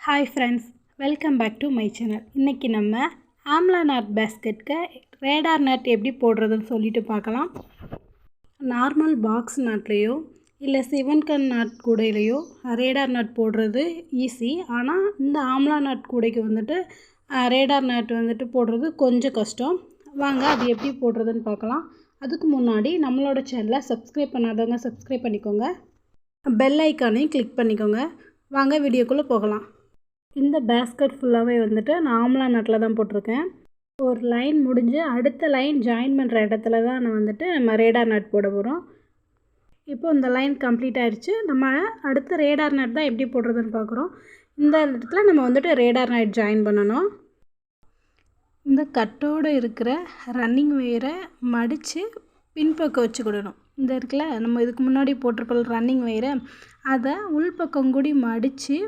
Hi friends welcome back to my channel இன்றைக்கி நம்ம ஆம்லா நாட் பேஸ்கெட்க்கு ரேடார் நட் எப்படி போடுறதுன்னு சொல்லிட்டு பார்க்கலாம். நார்மல் பாக்ஸ் நாட்லேயோ இல்லை சிவன்கன் நாட் கூடையிலையோ ரேடார் நட் போடுறது ஈஸி ஆனால் இந்த ஆம்லா நாட் கூடைக்கு வந்துட்டு ரேடார் நட் வந்துட்டு போடுறது கொஞ்சம் கஷ்டம். வாங்க அது எப்படி போடுறதுன்னு பார்க்கலாம். அதுக்கு முன்னாடி நம்மளோட சேனலை சப்ஸ்கிரைப் பண்ணாதவங்க சப்ஸ்கிரைப் பண்ணிக்கோங்க. பெல் ஐக்கானையும் கிளிக் பண்ணிக்கோங்க. வாங்க வீடியோக்குள்ளே போகலாம். இந்த பேஸ்கட் ஃபுல்லாகவே வந்துட்டு நான் ஆம்லா நட்டில் தான் போட்டிருக்கேன். ஒரு லைன் முடிஞ்சு அடுத்த லைன் ஜாயின் பண்ணுற இடத்துல தான் நான் வந்துட்டு நம்ம ரேடார் நட் போட போகிறோம் இப்போ இந்த லைன் கம்ப்ளீட் ஆயிடுச்சு நம்ம அடுத்த ரேடார் நட் தான் எப்படி போடுறதுன்னு பார்க்குறோம் இந்த இடத்துல நம்ம வந்துட்டு ரேடார் நட் ஜாயின் பண்ணணும். இந்த கட்டோடு இருக்கிற ரன்னிங் வயரை மடித்து பின்பக்கம் வச்சுக்கிடணும் இந்த இருக்குல்ல நம்ம இதுக்கு முன்னாடி போட்டிருப்போம் ரன்னிங் வயரை அதை உள்பக்கம் கூடி மடித்து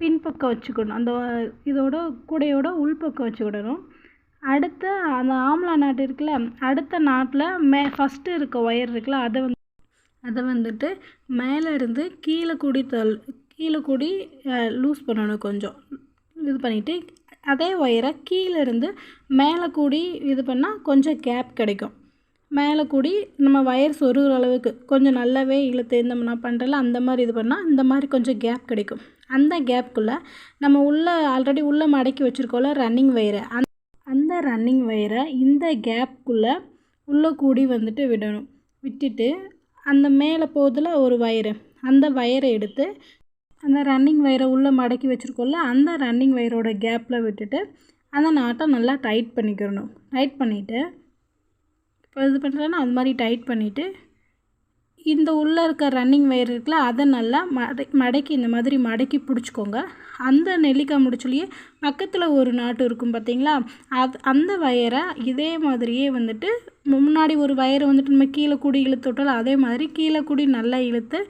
பின்பக்கம் வச்சுக்கணும். அந்த இதோட கூடையோட உள்பக்கம் வச்சுக்கிடணும். அடுத்த அந்த ஆம்லா நாட்டு இருக்குல்ல அடுத்த நாட்டில் மே ஃபஸ்ட்டு இருக்க ஒயர் இருக்குல்ல அதை வந்து அதை வந்துட்டு மேலே இருந்து கீழே கூடி தள் கீழே கூடி லூஸ் பண்ணணும் கொஞ்சம். இது பண்ணிவிட்டு அதே ஒயரை கீழே இருந்து மேலே கூடி இது பண்ணால் கொஞ்சம் கேப் கிடைக்கும். மேலே கூடி நம்ம வயர் சொருகிற அளவுக்கு கொஞ்சம் நல்லாவே இழுத்து இந்த நான் பண்ணுறல அந்த மாதிரி இது பண்ணால் இந்த மாதிரி கொஞ்சம் கேப் கிடைக்கும். அந்த கேப்புக்குள்ளே நம்ம உள்ளே ஆல்ரெடி உள்ளே மடக்கி வச்சுருக்கோம்ல ரன்னிங் வயரை அந் அந்த ரன்னிங் வயரை இந்த கேப்புக்குள்ளே உள்ளே கூடி வந்துட்டு விடணும். விட்டுட்டு அந்த மேலே போதில் ஒரு வயரு அந்த வயரை எடுத்து அந்த ரன்னிங் வயரை உள்ளே மடக்கி வச்சுருக்கோம்ல அந்த ரன்னிங் வயரோட கேப்பில் விட்டுட்டு அந்த நாட்டை நல்லா டைட் பண்ணிக்கிறணும் டைட் பண்ணிவிட்டு இப்போ இது பண்ணுறேன்னா அது மாதிரி டைட் பண்ணிவிட்டு இந்த உள்ளே இருக்க ரன்னிங் வயர் இருக்குல்ல அதை நல்லா மடை மடக்கி இந்த மாதிரி மடக்கி பிடிச்சிக்கோங்க. அந்த நெல்லிக்காய் முடிச்சுலேயே பக்கத்தில் ஒரு நாட்டு இருக்கும் பார்த்தீங்களா? அது அந்த வயரை இதே மாதிரியே வந்துட்டு முன்னாடி ஒரு வயரை வந்துட்டு நம்ம கீழே கூடி இழுத்து விட்டாலும் அதே மாதிரி கீழே கூடி நல்லா இழுத்து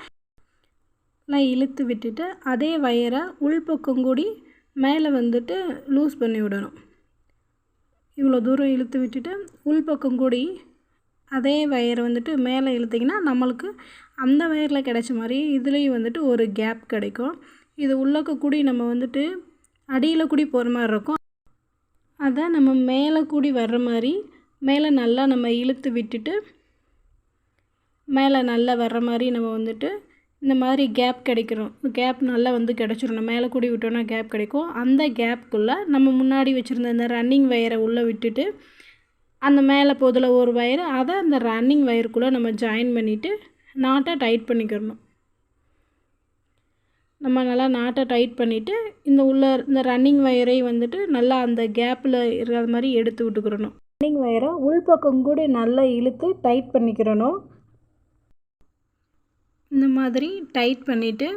நல்லா இழுத்து விட்டுட்டு அதே வயரை உள்பக்கம் கூடி மேலே வந்துட்டு லூஸ் பண்ணி விடணும். இவ்வளோ தூரம் இழுத்து விட்டுட்டு உள்பக்கம் கூடி அதே வயரை வந்துட்டு மேலே இழுத்திங்கன்னா நம்மளுக்கு அந்த வயரில் கிடைச்ச மாதிரி இதுலேயும் வந்துட்டு ஒரு கேப் கிடைக்கும். இது உள்ளக்க கூடி நம்ம வந்துட்டு அடியில் கூடி போகிற மாதிரி இருக்கும். அதை நம்ம மேலே கூடி வர்ற மாதிரி மேலே நல்லா நம்ம இழுத்து விட்டுட்டு மேலே நல்லா வர்ற மாதிரி நம்ம வந்துட்டு இந்த மாதிரி கேப் கிடைக்கிறோம். கேப் நல்லா வந்து கிடச்சிரும். நம்ம மேலே கூடி விட்டோன்னா கேப் கிடைக்கும். அந்த கேப்புக்குள்ளே நம்ம முன்னாடி வச்சுருந்த இந்த ரன்னிங் வயரை உள்ளே விட்டுட்டு அந்த மேலே போதில் ஒரு வயர் அதை அந்த ரன்னிங் வயருக்குள்ளே நம்ம ஜாயின் பண்ணிவிட்டு நாட்டை டைட் பண்ணிக்கிறணும். நம்ம நல்லா நாட்டை டைட் பண்ணிவிட்டு இந்த உள்ள இந்த ரன்னிங் வயரை வந்துட்டு நல்லா அந்த கேப்பில் இருக்கிற மாதிரி எடுத்து விட்டுக்கிறணும். ரன்னிங் வயரை உள்பக்கம் கூட நல்லா இழுத்து டைட் பண்ணிக்கிறணும். இந்த மாதிரி டைட் பண்ணிவிட்டு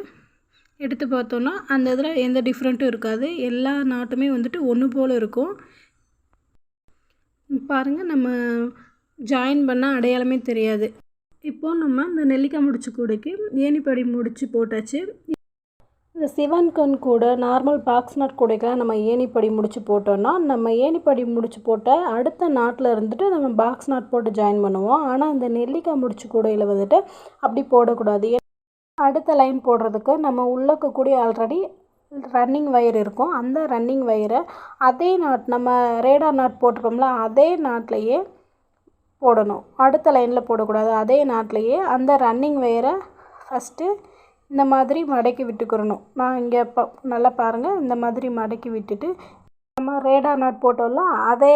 எடுத்து பார்த்தோன்னா அந்த இதில் எந்த டிஃப்ரெண்ட்டும் இருக்காது. எல்லா நாட்டுமே வந்துட்டு ஒன்று போல் இருக்கும். பாருங்கள் நம்ம ஜாயின் பண்ணால் அடையாளமே தெரியாது. இப்போது நம்ம இந்த நெல்லிக்காய் முடிச்சு கூடைக்கு ஏணிப்படி முடிச்சு போட்டாச்சு. இந்த சிவன் கண் கூட நார்மல் பாக்ஸ் நாட் கூடைக்கெலாம் நம்ம ஏணிப்படி முடிச்சு போட்டோன்னா நம்ம ஏணிப்படி முடிச்சு போட்ட அடுத்த நாட்டில் இருந்துட்டு நம்ம பாக்ஸ் நாட் போட்டு ஜாயின் பண்ணுவோம். ஆனால் இந்த நெல்லிக்காய் முடிச்சு கூடையில் வந்துட்டு அப்படி போடக்கூடாது. அடுத்த லைன் போடுறதுக்கு நம்ம உள்ளக்கக்கூடிய ஆல்ரெடி ரன்னிங் வயர் இருக்கும். அந்த ரன்னிங் வயரை அதே நாட் நம்ம ரேடார் நாட் போட்டிருக்கோம்ல அதே நாட்லேயே போடணும். அடுத்த லைனில் போடக்கூடாது. அதே நாட்லேயே அந்த ரன்னிங் வயரை ஃபஸ்ட்டு இந்த மாதிரி மடக்கி விட்டுக்கிறணும். நான் இங்கே நல்லா பாருங்கள் இந்த மாதிரி மடக்கி விட்டுட்டு நம்ம ரேடார் நாட் போட்டோம்ல அதே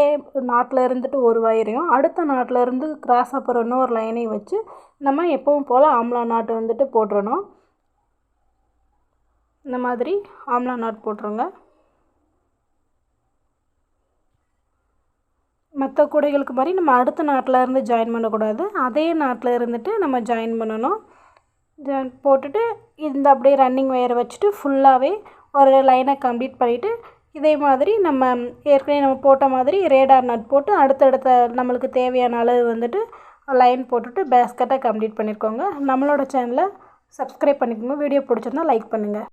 நாட்டில் இருந்துட்டு ஒரு வயரையும் அடுத்த நாட்டில் இருந்து கிராஸ் அப்புறம் இன்னொரு லைனையும் வச்சு நம்ம எப்பவும் போல் ஆம்லா நாட்டு வந்துட்டு போட்டுறணும். இந்த மாதிரி ஆம்லா நாட் போட்டுருங்க. மற்ற கூடைகளுக்கு மாதிரி நம்ம அடுத்த நாட்டில் இருந்து ஜாயின் பண்ணக்கூடாது. அதே நாட்டில் இருந்துட்டு நம்ம ஜாயின் பண்ணணும். ஜாயின் போட்டுட்டு இந்த அப்படியே ரன்னிங் வயரை வச்சுட்டு ஃபுல்லாகவே ஒரு லைனை கம்ப்ளீட் பண்ணிவிட்டு இதே மாதிரி நம்ம ஏற்கனவே நம்ம போட்ட மாதிரி ரேடார் நட் போட்டு அடுத்தடுத்த நம்மளுக்கு தேவையான அளவு வந்துட்டு லைன் போட்டுட்டு பேஸ்கெட்டை கம்ப்ளீட் பண்ணியிருக்கோங்க நம்மளோட சேனலை சப்ஸ்கிரைப் பண்ணிக்கோங்க. வீடியோ பிடிச்சிருந்தா லைக் பண்ணுங்கள்